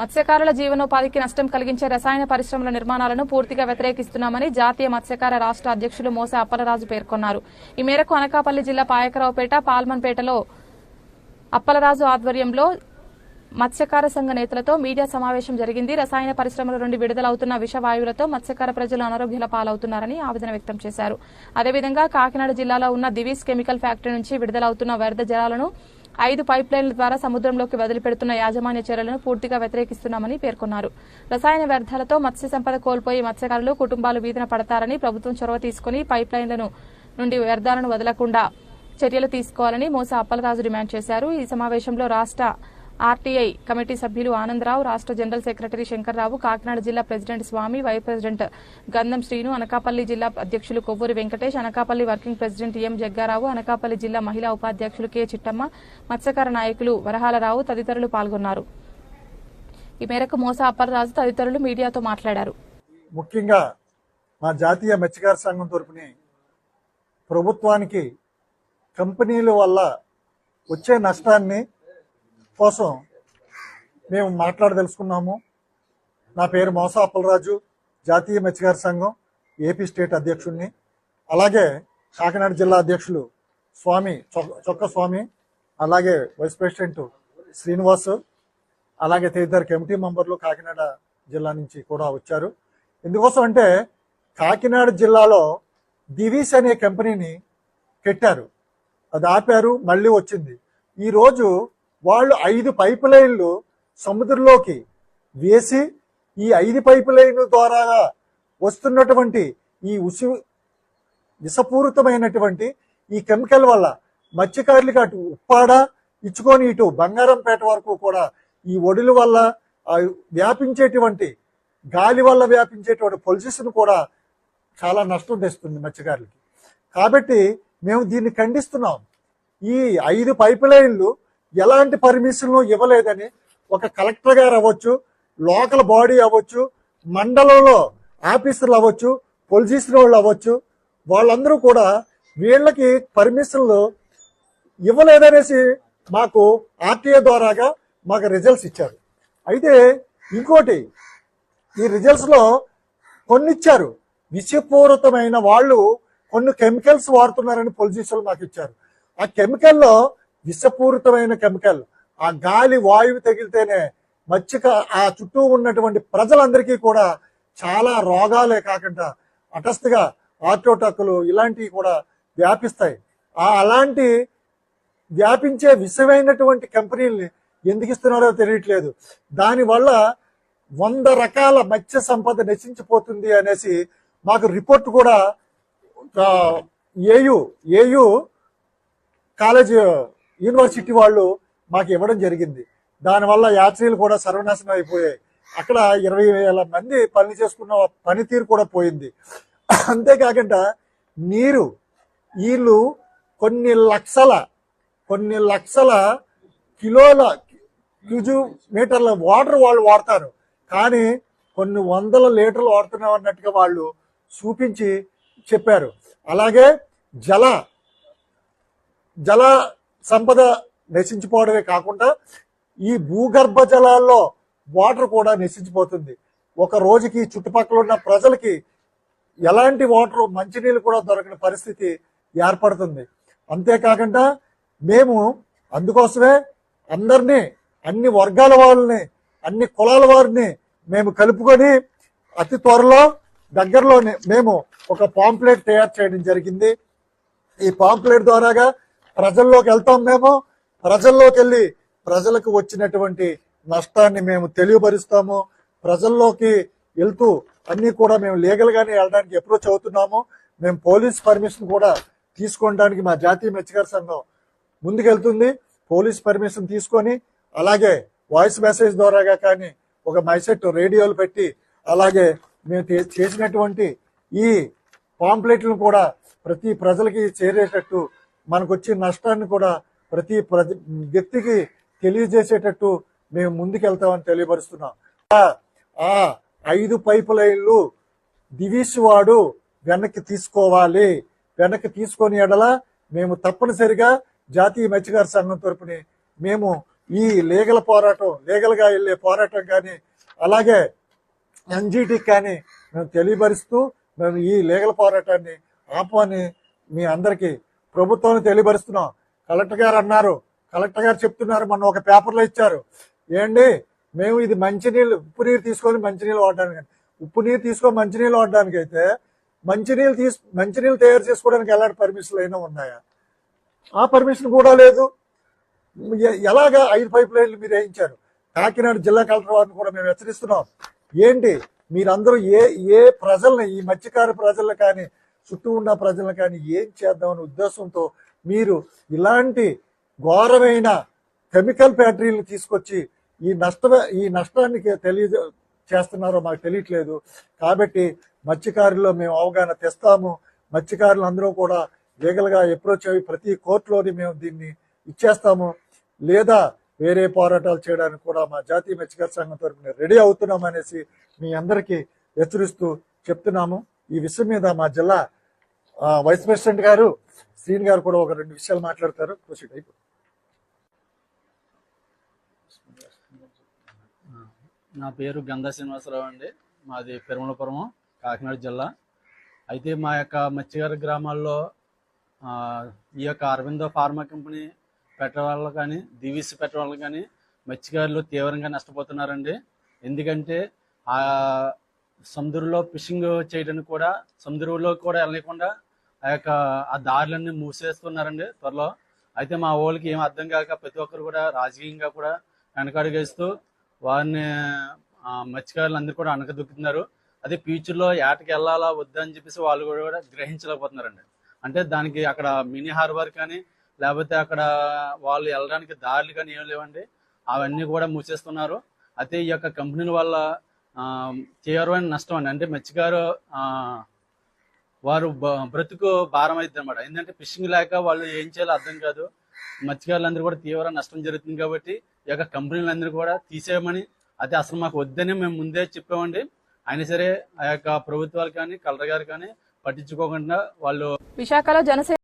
మత్స్యకారుల జీవనోపాధికి నష్టం కలిగించే రసాయన పరిశ్రమల నిర్మాణాలను పూర్తిగా వ్యతిరేకిస్తున్నామని జాతీయ మత్స్యకార రాష్ట్ర అధ్యక్షులు మోస అప్పలరాజు పేర్కొన్నారు. ఈ మేరకు అనకాపల్లి జిల్లా పాయకరావుపేట పాల్మన్పేటలో అప్పలరాజు ఆధ్వర్యంలో మత్స్యకార సంఘ నేతలతో మీడియా సమావేశం జరిగింది. రసాయన పరిశ్రమల నుండి విడుదలవుతున్న విషవాయువులతో మత్స్యకార ప్రజలు అనారోగ్యాల పాలవుతున్నారని ఆవేదన వ్యక్తం చేశారు. అదేవిధంగా కాకినాడ జిల్లాలో ఉన్న దివీస్ కెమికల్ ఫ్యాక్టరీ నుంచి విడుదలవుతున్న వ్యర్థ జలాలను ఐదు పైప్లైన్ల ద్వారా సముద్రంలోకి వదిలిపెడుతున్న యాజమాన్య చర్యలను పూర్తిగా వ్యతిరేకిస్తున్నామని పేర్కొన్నారు. రసాయన వ్యర్థాలతో మత్స్య సంపద కోల్పోయి మత్స్యకారులు కుటుంబాలు వీధిన పడతారని ప్రభుత్వం చొరవ తీసుకుని పైప్లైన్లను నుండి వ్యర్థాలను వదలకుండా చర్యలు తీసుకోవాలని మోస అప్పలరాజు డిమాండ్ చేశారు. ఈ సమావేశంలో రాష్ట్ర ఆర్టీఐ కమిటీ సభ్యులు ఆనందరావు రాష్ట్ర జనరల్ సెక్రటరీ శంకర్రావు కాకినాడ జిల్లా ప్రెసిడెంట్ స్వామి వైస్ ప్రెసిడెంట్ గంధం శ్రీను అనకాపల్లి జిల్లా అధ్యక్షులు Kovvuri Venkatesh Anakapalli working president M Jaggarao Anakapalli జిల్లా మహిళా ఉపాధ్యక్షులు కె చిట్టమ్మ మత్స్యకార నాయకులు వరహాలరావు తదితరులు పాల్గొన్నారు. ఈ మేరకు మోస అప్పలరాజు తదితరులు మీడియాతో మాట్లాడారు. ముఖ్యంగా మా జాతీయ మత్స్యకార సంఘం తరపుని ప్రభుత్వానికి కంపెనీల వల్ల వచ్చే నష్టాన్ని కోసం మేము మాట్లాడదలుచుకున్నాము. నా పేరు మోసా అప్పలరాజు జాతీయ మత్స్యకార సంఘం ఏపీ స్టేట్ అధ్యక్షుడిని అలాగే కాకినాడ జిల్లా అధ్యక్షులు స్వామి చొ- చొక్క స్వామి అలాగే వైస్ ప్రెసిడెంట్ శ్రీనివాస్ అలాగే తదితర కమిటీ మెంబర్లు కాకినాడ జిల్లా నుంచి కూడా వచ్చారు. ఎందుకోసం అంటే కాకినాడ జిల్లాలో దివీస్ అనే కంపెనీని పెట్టారు అది ఆపారు మళ్ళీ వచ్చింది. ఈరోజు వాళ్ళు ఐదు పైప్ లైన్లు సముద్రంలోకి వేసి ఈ ఐదు పైప్ లైన్ ద్వారా వస్తున్నటువంటి ఈ ఉసి విషపూరితమైనటువంటి ఈ కెమికల్ వల్ల మత్స్యకారులకి అటు ఉప్పాడ ఇచ్చుకొని ఇటు బంగారంపేట వరకు కూడా ఈ ఒడుల వల్ల వ్యాపించేటువంటి గాలి వల్ల వ్యాపించేటువంటి పొల్యూషన్ కూడా చాలా నష్టం తెస్తుంది మత్స్యకారులకి. కాబట్టి మేము దీన్ని ఖండిస్తున్నాం. ఈ ఐదు పైప్ లైన్లు ఎలాంటి పర్మిషన్లు ఇవ్వలేదని ఒక కలెక్టర్ గారు అవ్వచ్చు లోకల్ బాడీ అవ్వచ్చు మండలంలో ఆఫీసర్లు అవ్వచ్చు పొలిటీషియన్ వాళ్ళు అవ్వచ్చు వాళ్ళందరూ కూడా వీళ్ళకి పర్మిషన్లు ఇవ్వలేదనేసి మాకు ఆర్టీఏ ద్వారాగా మాకు రిజల్ట్స్ ఇచ్చారు. అయితే ఇంకోటి ఈ రిజల్ట్స్లో కొన్ని ఇచ్చారు. విషపూరితమైన వాళ్ళు కొన్ని కెమికల్స్ వాడుతున్నారని పొలిటీషియన్లు మాకు ఇచ్చారు. ఆ కెమికల్లో విషపూరితమైన కెమికల్. ఆ గాలి వాయువు తగిలితేనే మచ్చిక ఆ చుట్టూ ఉన్నటువంటి ప్రజలందరికీ కూడా చాలా రోగాలే కాకుండా అటస్థగా ఆటోటక్కులు ఇలాంటివి కూడా వ్యాపిస్తాయి. ఆ అలాంటి వ్యాపించే విషమైనటువంటి కంపెనీల్ని ఎందుకు ఇస్తున్నారో తెలియట్లేదు. దానివల్ల వంద రకాల మత్స్య సంపద నశించిపోతుంది అనేసి మాకు రిపోర్ట్ కూడా ఏయు ఏయు కాలేజీ యూనివర్సిటీ వాళ్ళు మాకు ఇవ్వడం జరిగింది. దానివల్ల యాత్రికులు కూడా సర్వనాశనం అయిపోయాయి. అక్కడ ఇరవై వేల మంది పని చేసుకున్న పనితీరు కూడా పోయింది. అంతేకాకుండా నీరు వీళ్ళు కొన్ని లక్షల కొన్ని లక్షల కిలోల క్యూజు మీటర్ల వాటర్ వాళ్ళు వాడతారు. కానీ కొన్ని వందల లీటర్లు వాడుతున్నాం అన్నట్టుగా వాళ్ళు చూపించి చెప్పారు. అలాగే జల జల సంపద నశించిపోవడమే కాకుండా ఈ భూగర్భ జలాల్లో వాటర్ కూడా నశించిపోతుంది. ఒక రోజుకి చుట్టుపక్కల ఉన్న ప్రజలకి ఎలాంటి వాటర్ మంచినీళ్ళు కూడా దొరకని పరిస్థితి ఏర్పడుతుంది. అంతేకాకుండా మేము అందుకోసమే అందరినీ అన్ని వర్గాల వాళ్ళని అన్ని కులాల వారిని మేము కలుపుకొని అతి త్వరలో దగ్గరలోనే మేము ఒక పాంప్లెట్ తయారు చేయడం జరిగింది. ఈ పాంప్లెట్ ద్వారాగా ప్రజల్లోకి వెళ్తాం మేము. ప్రజల్లోకి వెళ్ళి ప్రజలకు వచ్చినటువంటి నష్టాన్ని మేము తెలియపరుస్తాము. ప్రజల్లోకి వెళ్తూ అన్ని కూడా మేము లీగల్ గానే వెళ్ళడానికి అప్రోచ్ అవుతున్నాము. మేము పోలీస్ పర్మిషన్ కూడా తీసుకోవడానికి మా జాతీయ మెచ్చగారి సంఘం ముందుకెళ్తుంది. పోలీస్ పర్మిషన్ తీసుకొని అలాగే వాయిస్ మెసేజ్ ద్వారాగా కానీ ఒక మైసెట్ రేడియోలు పెట్టి అలాగే మేము చేసినటువంటి ఈ పాంప్లెట్లను కూడా ప్రతి ప్రజలకి చేరేటట్టు మనకు వచ్చే నష్టాన్ని కూడా ప్రతి ప్రతి వ్యక్తికి తెలియజేసేటట్టు మేము ముందుకెళ్తామని తెలియపరుస్తున్నాం. ఆ- ఐదు పైపు లైన్లు దివీష్ వాడు వెనక్కి తీసుకోవాలి. వెనక్కి తీసుకొని ఎడల మేము తప్పనిసరిగా జాతీయ మత్స్యకార సంఘం తరపుని మేము ఈ లీగల పోరాటం లీగల్గా వెళ్ళే పోరాటం కానీ అలాగే ఎన్జిటికి కానీ మేము తెలియపరుస్తూ మేము ఈ లీగల పోరాటాన్ని ఆపమని మీ అందరికీ ప్రభుత్వాన్ని తెలియపరుస్తున్నాం. కలెక్టర్ గారు అన్నారు. కలెక్టర్ గారు చెప్తున్నారు. మొన్న ఒక పేపర్లో ఇచ్చారు. ఏంటి? మేము ఇది మంచినీళ్ళు ఉప్పు నీరు తీసుకొని మంచినీళ్ళు వాడడానికి. ఉప్పు నీరు తీసుకొని మంచినీళ్ళు వాడడానికి అయితే మంచినీళ్ళు తీసు మంచినీళ్ళు తయారు చేసుకోవడానికి ఎలాంటి పర్మిషన్లు అయినా ఉన్నాయా? ఆ పర్మిషన్ కూడా లేదు. ఎలాగా ఐదు పైప్ లైన్లు మీరు వేయించారు? కాకినాడ జిల్లా కలెక్టర్ వారిని కూడా మేము హెచ్చరిస్తున్నాం. ఏంటి? మీరందరూ ఏ ఏ ప్రజల్ని ఈ మత్స్యకార ప్రజల్ని కానీ చుట్టూ ఉన్న ప్రజలను కానీ ఏం చేద్దామనే ఉద్దేశంతో మీరు ఇలాంటి ఘోరమైన కెమికల్ ఫ్యాక్టరీలు తీసుకొచ్చి ఈ నష్ట ఈ నష్టానికి తెలియ చేస్తున్నారో మాకు తెలియట్లేదు. కాబట్టి మత్స్యకారుల్లో మేము అవగాహన తెస్తాము. మత్స్యకారులు అందరూ కూడా లీగల్గా అప్రోచ్ అయ్యి ప్రతి కోర్టులోని మేము దీన్ని ఇచ్చేస్తాము. లేదా వేరే పోరాటాలు చేయడానికి కూడా మా జాతీయ మత్స్యకార సంఘం తరఫున రెడీ అవుతున్నాం అనేసి మీ అందరికీ హెచ్చరిస్తూ చెప్తున్నాము. ఈ విషయం మీద మా జిల్లా వైస్ ప్రెసిడెంట్ గారు శ్రీని గారు కూడా ఒక రెండు విషయాలు మాట్లాడతారు. ప్రొసీడ్ అయిపో నా పేరు గంధ శ్రీనివాసరావు అండి. మాది పెరుమలపురం కాకినాడ జిల్లా. అయితే మా యొక్క మత్స్యకార గ్రామాల్లో ఈ యొక్క అరవిందో ఫార్మా కంపెనీ పెట్టడం కానీ దివిసి పెట్టడం కానీ మత్స్యకారులు తీవ్రంగా నష్టపోతున్నారండి. ఎందుకంటే సముద్రంలో ఫిషింగ్ చేయడానికి కూడా సముద్రంలో కూడా వెళ్ళకుండా ఆ యొక్క ఆ దారులన్నీ మూసేస్తున్నారండి త్వరలో. అయితే మా వాళ్ళకి ఏం అర్థం కాక ప్రతి ఒక్కరు కూడా రాజకీయంగా కూడా వెనకడుగేస్తూ వారిని మత్స్యకారులు అందరూ కూడా అనకదొక్కుతున్నారు అదే ఫ్యూచర్లో ఏటకి వెళ్ళాలా వద్దా అని చెప్పేసి వాళ్ళు కూడా గ్రహించలేకపోతున్నారండి. అంటే దానికి అక్కడ మినీ హార్బర్ కానీ లేకపోతే అక్కడ వాళ్ళు వెళ్ళడానికి దారులు కానీ ఏం లేవండి. అవన్నీ కూడా మూసేస్తున్నారు. అయితే ఈ యొక్క కంపెనీల వల్ల తీవ్రమైన నష్టం అండి. అంటే మత్స్యకారు ఆ, వారు బ్రతుకు భారం అవుతుంది అనమాట ఎందుకంటే ఫిషింగ్ లేక వాళ్ళు ఏం చేయాలో అర్థం కాదు. మత్స్యకారులందరూ కూడా తీవ్ర నష్టం జరుగుతుంది కాబట్టి ఈ యొక్క కంపెనీలందరూ కూడా తీసేయమని అది అసలు మాకు వద్దని మేము ముందే చెప్పామండి. అయినా సరే ఆ యొక్క ప్రభుత్వాలు కానీ కలెక్టర్ గారు కానీ పట్టించుకోకుండా వాళ్ళు విశాఖలో జనసేన